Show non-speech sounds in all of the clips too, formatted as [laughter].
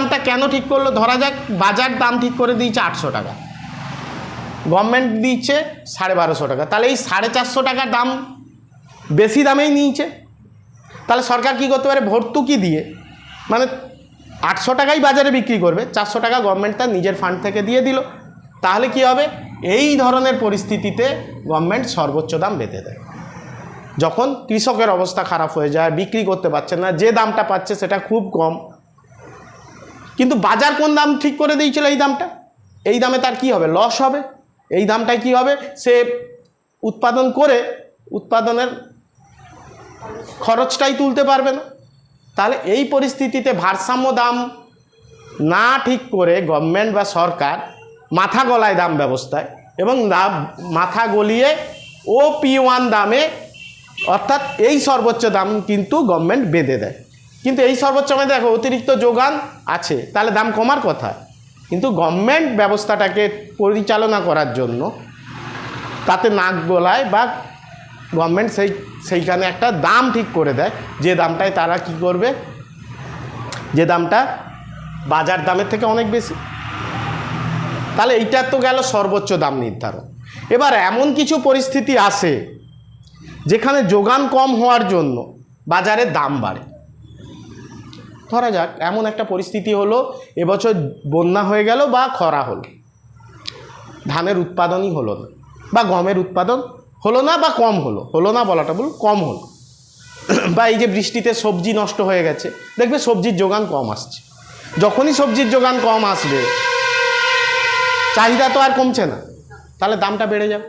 দামটা কেন ঠিক করল? ধরা যাক, বাজার দাম ঠিক করে দিয়েছে আটশো টাকা। গভর্নমেন্ট দিচ্ছে সাড়ে বারোশো টাকা। তাহলে এই সাড়ে চারশো টাকার দাম বেশি দামেই নিয়েছে। তাহলে সরকার কি করতে পারে? ভর্তুকি দিয়ে মানে আটশো টাকাই বাজারে বিক্রি করবে। চারশো টাকা গভর্নমেন্ট তার নিজের ফান্ড থেকে দিয়ে দিল। তাহলে কি হবে? এই ধরনের পরিস্থিতিতে গভর্নমেন্ট সর্বোচ্চ দাম বেঁধে দেয়। যখন কৃষকের অবস্থা খারাপ হয়ে যায়, বিক্রি করতে পারছে না, যে দামটা পাচ্ছে সেটা খুব কম। কিন্তু বাজার কোন দাম ঠিক করে দিয়েছিল এই দামটা? এই দামে তার কি হবে? লস হবে। এই দামটায় কি হবে? সে উৎপাদন করে উৎপাদনের খরচটাই তুলতে পারবে না। তাহলে এই পরিস্থিতিতে ভারসাম্য দাম না ঠিক করে গভর্নমেন্ট বা সরকার মাথা গলায় দাম ব্যবস্থায় এবং দাম মাথা গলিয়ে ও পি ওয়ান দামে অর্থাৎ এই সর্বোচ্চ দাম কিন্তু গভর্নমেন্ট বেঁধে দেয়। কিন্তু এই সর্বোচ্চ দামে দেখো অতিরিক্ত যোগান আছে, তাহলে দাম কমার কথা। কিন্তু গভর্নমেন্ট ব্যবস্থাটাকে পরিচালনা করার জন্য তাতে নাক গলায় বা গভর্নমেন্ট সেই, সেইখানে একটা দাম ঠিক করে দেয়, যে দামটায় তারা কি করবে? যে দামটা বাজার দামের থেকে অনেক বেশি। তাহলে এইটা তো গেল সর্বোচ্চ দাম নির্ধারণ। এবার এমন কিছু পরিস্থিতি আসে, যেখানে যোগান কম হওয়ার জন্য বাজারে দাম বাড়ে। ধরা যাক, এমন একটা পরিস্থিতি হলো, এবছর বন্যা হয়ে গেল বা খরা হলো। ধানের উৎপাদনই হলো না, বা গমের উৎপাদন হলো না বা কম হলো হলো না বলাটা ভুল, কম হলো। [clears throat] বা এই যে বৃষ্টিতে সবজি নষ্ট হয়ে গেছে, দেখবে সবজির যোগান কম আসছে। যখনই সবজির যোগান কম আসবে, চাহিদা তো আর কমছে না, তাহলে দামটা বেড়ে যাবে।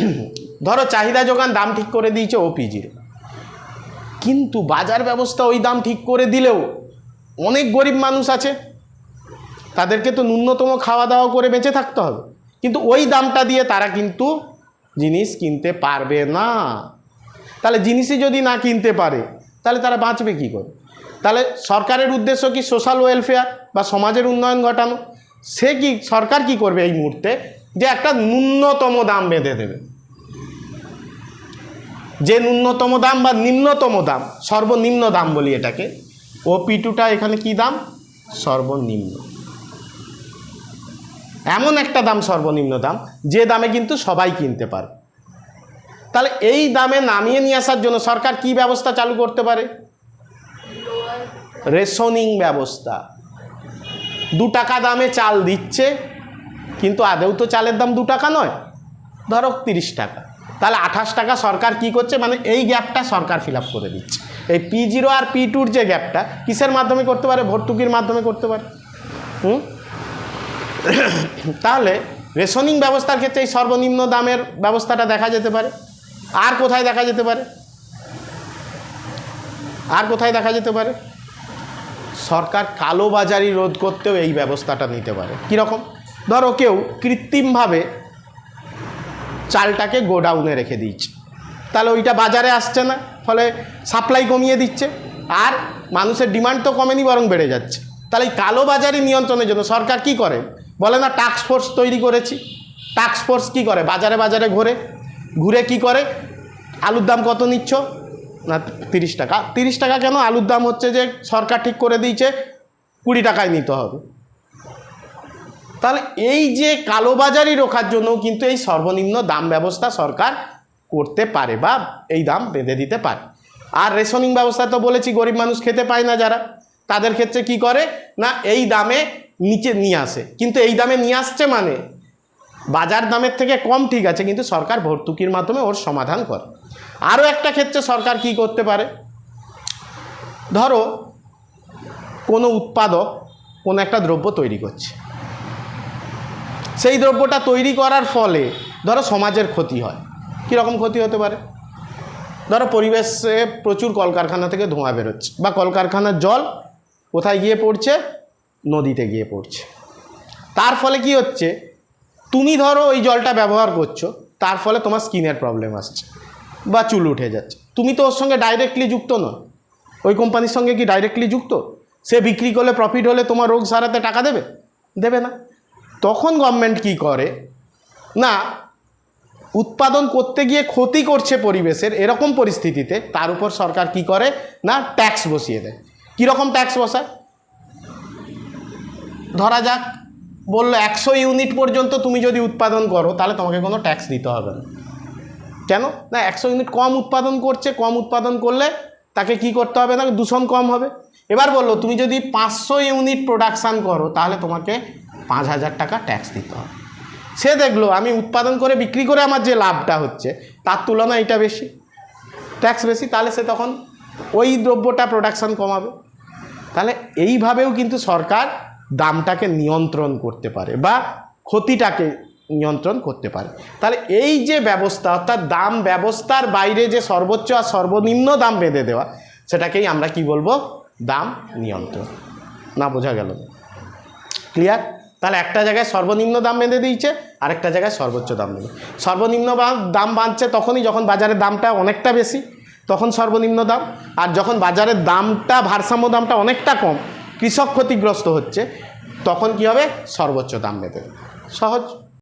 [clears throat] ধরো চাহিদা যোগান দাম ঠিক করে দিয়েছে ওপিজির কিন্তু বাজার ব্যবস্থা ওই দাম ঠিক করে দিলেও অনেক গরিব মানুষ আছে। তাদেরকে তো ন্যূনতম খাওয়া দাওয়া করে বেঁচে থাকতে হবে। কিন্তু ওই দামটা দিয়ে তারা কিন্তু জিনিস কিনতে পারবে না। তাহলে জিনিসই যদি না কিনতে পারে, তাহলে তারা বাঁচবে কী করে? তাহলে সরকারের উদ্দেশ্য কি সোশ্যাল ওয়েলফেয়ার বা সমাজের উন্নয়ন ঘটানো? সে কি, সরকার কি করবে এই মুহূর্তে? যে একটা ন্যূনতম দাম বেঁধে দেবে। যে ন্যূনতম দাম বা নিম্নতম দাম, সর্বনিম্ন দাম বলি এটাকে, ও পি টুটা এখানে কি দাম? সর্বনিম্ন। এমন একটা দাম সর্বনিম্ন দাম, যে দামে কিন্তু সবাই কিনতে পারে। তাহলে এই দামে নামিয়ে নিয়ে আসার জন্য সরকার কি ব্যবস্থা চালু করতে পারে? রেশনিং ব্যবস্থা। দু টাকা দামে চাল দিচ্ছে, কিন্তু আদেও তো চালের দাম দু টাকা নয়, ধরো তিরিশ টাকা। তাহলে আঠাশ টাকা সরকার কি করছে? মানে এই গ্যাপটা সরকার ফিল করে দিচ্ছে। এই পি জিরো আর পি টুর যে গ্যাপটা, কিসের মাধ্যমে করতে পারে? ভর্তুকির মাধ্যমে করতে পারে। হুম? তাহলে রেশনিং ব্যবস্থার ক্ষেত্রে এই সর্বনিম্ন দামের ব্যবস্থাটা দেখা যেতে পারে। আর কোথায় দেখা যেতে পারে? আর কোথায় দেখা যেতে পারে? সরকার কালোবাজারি রোধ করতেও এই ব্যবস্থাটা নিতে পারে। কীরকম? ধরো কেউ কৃত্রিমভাবে চালটাকে গোডাউনে রেখে দিচ্ছে তাহলে ওইটা বাজারে আসছে না, ফলে সাপ্লাই কমিয়ে দিচ্ছে, আর মানুষের ডিমান্ড তো কমেনি, বরং বেড়ে যাচ্ছে। তাহলে এই কালো বাজারি নিয়ন্ত্রণের জন্য সরকার কি করে? বলে না টাস্ক ফোর্স তৈরি করেছি। টাস্ক ফোর্স কী করে? বাজারে বাজারে ঘুরে। ঘুরে কি করে? আলুর দাম কত নিচ্ছ? না, তিরিশ টাকা। তিরিশ টাকা কেন? আলুর দাম হচ্ছে যে সরকার ঠিক করে দিয়েছে, কুড়ি টাকায় নিতে হবে। তাহলে এই যে কালোবাজারি রোখার জন্য কিন্তু এই সর্বনিম্ন দাম ব্যবস্থা সরকার করতে পারে বা এই দাম বেঁধে দিতে পারে। আর রেশনিং ব্যবস্থা তো বলেছি, গরিব মানুষ খেতে পায় না যারা। তাদের ক্ষেত্রে কি করে? না, এই দামে নিচে নিয়ে আসে। কিন্তু এই দামে নিয়ে আসছে মানে? বাজার দামের থেকে কম ঠিক আছে, কিন্তু সরকার ভর্তুকির মাধ্যমে ওর সমাধান করে। আরও একটা ক্ষেত্রে সরকার কি করতে পারে? ধরো, কোনো উৎপাদক কোনো একটা দ্রব্য তৈরি করছে। সেই দ্রব্যটা তৈরি করার ফলে ধরো সমাজের ক্ষতি হয়। কীরকম ক্ষতি হতে পারে? ধরো পরিবেশে প্রচুর কলকারখানা থেকে ধোঁয়া বেরোচ্ছে বা কলকারখানার জল কোথায় গিয়ে পড়ছে? নদীতে গিয়ে পড়ছে। তার ফলে কি হচ্ছে? তুমি ধরো ওই জলটা ব্যবহার করছ, তার ফলে তোমার স্কিনের প্রবলেম আসছে বা চুল উঠে যাচ্ছে। তুমি তো ওর সঙ্গে ডাইরেক্টলি যুক্ত নয় ওই কোম্পানির সঙ্গে কি ডাইরেক্টলি যুক্ত? সে বিক্রি করলে প্রফিট হলে তোমার রোগ সারাতে টাকা দেবে? দেবে না। তখন গভর্নমেন্ট কি করে? না, উৎপাদন করতে গিয়ে ক্ষতি করছে পরিবেশের এরকম পরিস্থিতিতে তার উপর সরকার কি করে? না ট্যাক্স বসিয়ে দেয়। কীরকম ট্যাক্স বসায়? ধরা যাক, বলল একশো ইউনিট পর্যন্ত তুমি যদি উৎপাদন করো, তাহলে তোমাকে কোনো ট্যাক্স দিতে হবে না। কেন? না, একশো ইউনিট কম উৎপাদন করছে, কম উৎপাদন করলে তাকে কি করতে হবে? না দূষণ কম হবে। এবার বলল, তুমি যদি পাঁচশো ইউনিট প্রোডাকশান করো, তাহলে তোমাকে পাঁচ হাজার টাকা ট্যাক্স দিতে হবে। সে দেখল, আমি উৎপাদন করে বিক্রি করে আমার যে লাভটা হচ্ছে, তার তুলনায় এটা বেশি। ট্যাক্স বেশি, তাহলে সে তখন ওই দ্রব্যটা প্রোডাকশান কমাবে। তাহলে এইভাবেও কিন্তু সরকার দামটাকে নিয়ন্ত্রণ করতে পারে বা ক্ষতিটাকে নিয়ন্ত্রণ করতে পারে। তাহলে এই যে ব্যবস্থা, অর্থাৎ দাম ব্যবস্থার বাইরে যে সর্বোচ্চ আর সর্বনিম্ন দাম বেঁধে দেওয়া, সেটাকেই আমরা কি বলব? দাম নিয়ন্ত্রণ। না বোঝা গেল। ক্লিয়ার তাহলে একটা জায়গায় সর্বনিম্ন দাম বেঁধে দিয়েছে, আরেকটা জায়গায় সর্বোচ্চ দাম বেঁধে সর্বনিম্ন দাম বাঁধছে তখনই যখন বাজারের দামটা অনেকটা বেশি, তখন সর্বনিম্ন দাম। আর যখন বাজারের দামটা, ভারসাম্য দামটা অনেকটা কম, কৃষক ক্ষতিগ্রস্ত হচ্ছে, তখন কি হবে? সর্বোচ্চ দাম বেঁধে। সহজ।